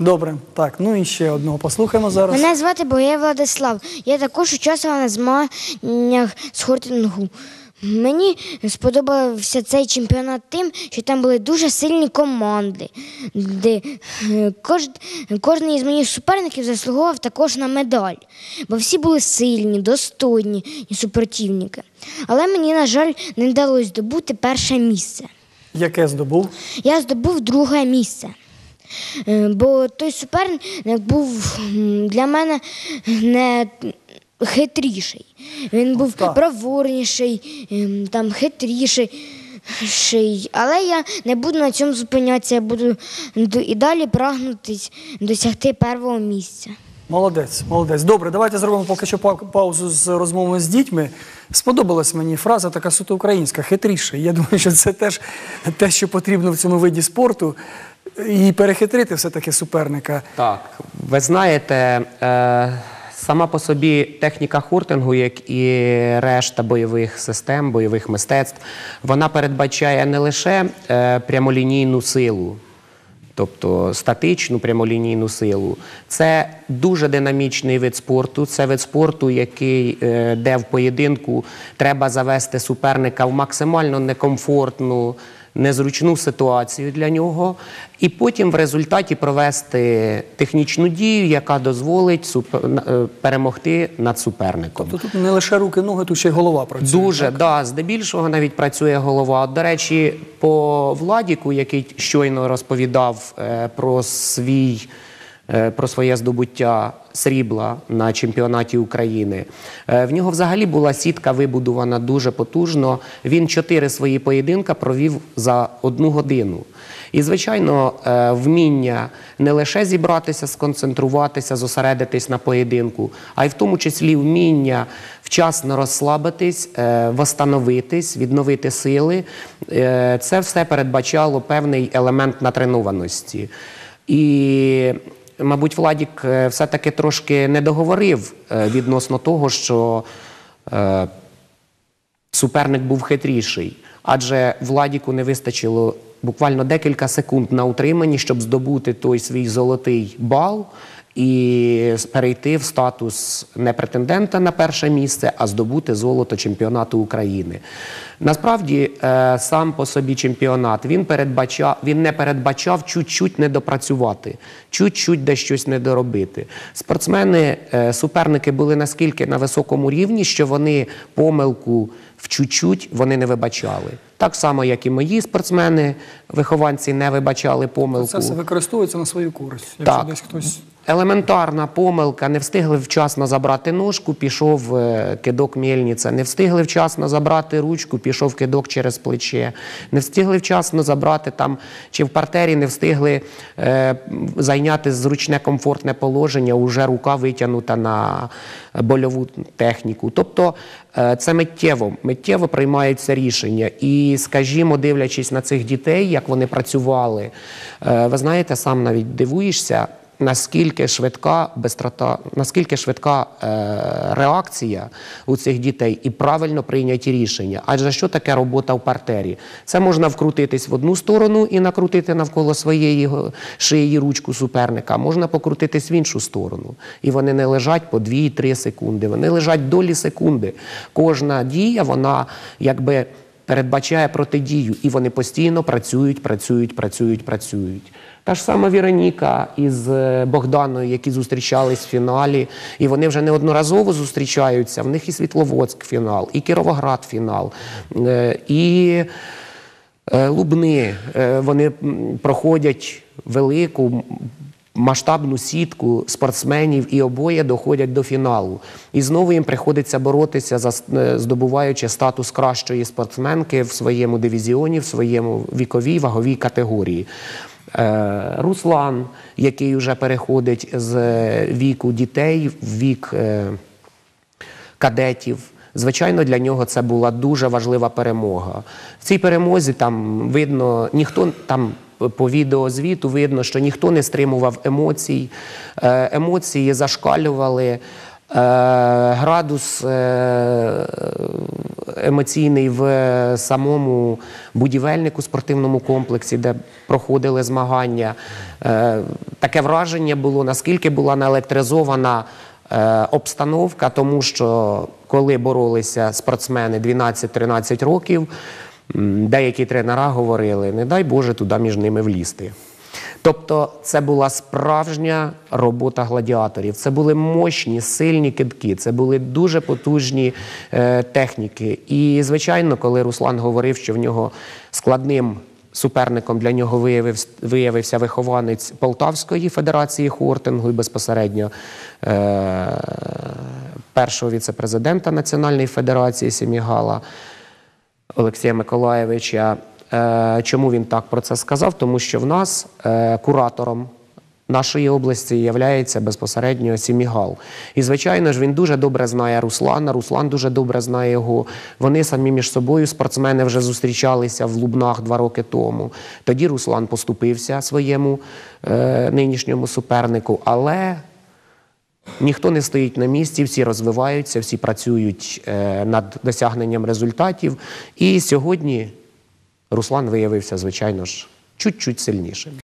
Добре, так, ну і ще одного послухаємо зараз. Мене звати Богей Владислав. Я також участвувала на змаганнях з хортингу. Мені сподобався цей чемпіонат тим, що там були дуже сильні команди, де е, кож, кожен із моїх суперників заслуговував також на медаль, бо всі були сильні, достойні і супротивники. Але мені, на жаль, не вдалося здобути перше місце. Яке здобув? Я здобув друге місце. Е, Бо той суперник був для мене не хитріший. Він був Так. проворніший, ем, там хитріший. ший. Але я не буду на цьому зупинятися, я буду і далі прагнути досягти першого місця. Молодець, молодець. Добре, давайте зробимо поки що па- паузу з розмовою з дітьми. Сподобалась мені фраза така суто українська, хитріше. Я думаю, що це теж те, що потрібно в цьому виді спорту. І перехитрити все-таки суперника. Так, ви знаєте, е, сама по собі техніка хортингу, як і решта бойових систем, бойових мистецтв, вона передбачає не лише е, прямолінійну силу. Тобто статичну прямолінійну силу. Це дуже динамічний вид спорту. Це вид спорту, який, е, де в поєдинку треба завести суперника в максимально некомфортну, незручну ситуацію для нього, і потім в результаті провести технічну дію, яка дозволить супер- е, перемогти над суперником. Тобто тут не лише руки, ноги, тут ще й голова працює. Дуже, да, здебільшого навіть працює голова. До речі, по Владіку, який щойно розповідав е, про свій. Е, Про своє здобуття срібла на чемпіонаті України. Е, В нього взагалі була сітка вибудована дуже потужно. Він чотири свої поєдинка провів за одну годину. І, звичайно, е, вміння не лише зібратися, сконцентруватися, зосередитись на поєдинку, а й в тому числі вміння вчасно розслабитись, восстановитись, відновити сили. Це все передбачало певний елемент натренованості. І, мабуть, Владік е, все-таки трошки не договорив е, відносно того, що е, суперник був хитріший, адже Владіку не вистачило буквально декілька секунд на утриманні, щоб здобути той свій золотий бал і перейти в статус не претендента на перше місце, а здобути золото чемпіонату України. Насправді, е, сам по собі чемпіонат він передбачав, він не передбачав чуть-чуть не допрацювати, чуть-чуть де щось не доробити. Спортсмени, е, суперники були наскільки на високому рівні, що вони помилку в чуть-чуть вони не вибачали. Так само, як і мої спортсмени, вихованці не вибачали помилку. Це все використовується на свою користь. Якщо Так. десь хтось Елементарна помилка, не встигли вчасно забрати ножку, пішов е, кидок мельниця, не встигли вчасно забрати ручку, пішов кидок через плече, не встигли вчасно забрати там, чи в партері не встигли е, зайняти зручне комфортне положення, уже рука витягнута на больову техніку. Тобто е, це миттєво, миттєво приймаються рішення. І, скажімо, дивлячись на цих дітей, як вони працювали, е, ви знаєте, сам навіть дивуєшся наскільки швидка бистрота, наскільки швидка е, реакція у цих дітей і правильно прийняті рішення. Адже що таке робота в партері? Це можна вкрутитись в одну сторону і накрутити навколо своєї шиї ручку суперника, можна покрутитись в іншу сторону. І вони не лежать по 2-3 секунди, вони лежать долі секунди. Кожна дія, вона якби передбачає протидію, і вони постійно працюють, працюють, працюють, працюють. Та ж сама Віроніка із е, Богданою, які зустрічались в фіналі, і вони вже неодноразово зустрічаються. В них і Світловодськ фінал, і Кіровоград фінал, е, і е, Лубни. Вони проходять велику масштабну сітку спортсменів і обоє доходять до фіналу. І знову їм приходиться боротися за е, здобуваючи статус кращої спортсменки в своєму дивізіоні, в своєму віковій ваговій категорії. Е, Руслан, який вже переходить з е, віку дітей в вік кадетів. Звичайно, для нього це була дуже важлива перемога. В цій перемозі там видно, ніхто там по відеозвіту видно, що ніхто не стримував емоцій. Е, Емоції зашкалювали. градус е, емоційний в самому будівельнику спортивному комплексі, де проходили змагання. Е, Таке враження було, наскільки була наелектризована е, обстановка, тому що коли боролися спортсмени 12-13 років, деякі тренера говорили: не дай Боже туди між ними влізти. Тобто це була справжня робота гладіаторів. Це були мощні, сильні кидки, це були дуже потужні е, техніки. І, звичайно, коли Руслан говорив, що в нього складним суперником для нього виявився, виявився вихованець Полтавської федерації хортингу і безпосередньо е, першого віце-президента Національної федерації Сімігала. Олексія Миколаєвича. Е, Чому він так про це сказав? Тому що в нас е, куратором нашої області є безпосередньо Сімігал. І, звичайно ж, він дуже добре знає Руслана, Руслан дуже добре знає його. Вони самі між собою, спортсмени, вже зустрічалися в Лубнах два роки тому. Тоді Руслан поступився своєму е, нинішньому супернику, але Ніхто не стоїть на місці, всі розвиваються, всі працюють е, над досягненням результатів. І сьогодні Руслан виявився, звичайно ж, чуть-чуть сильнішим.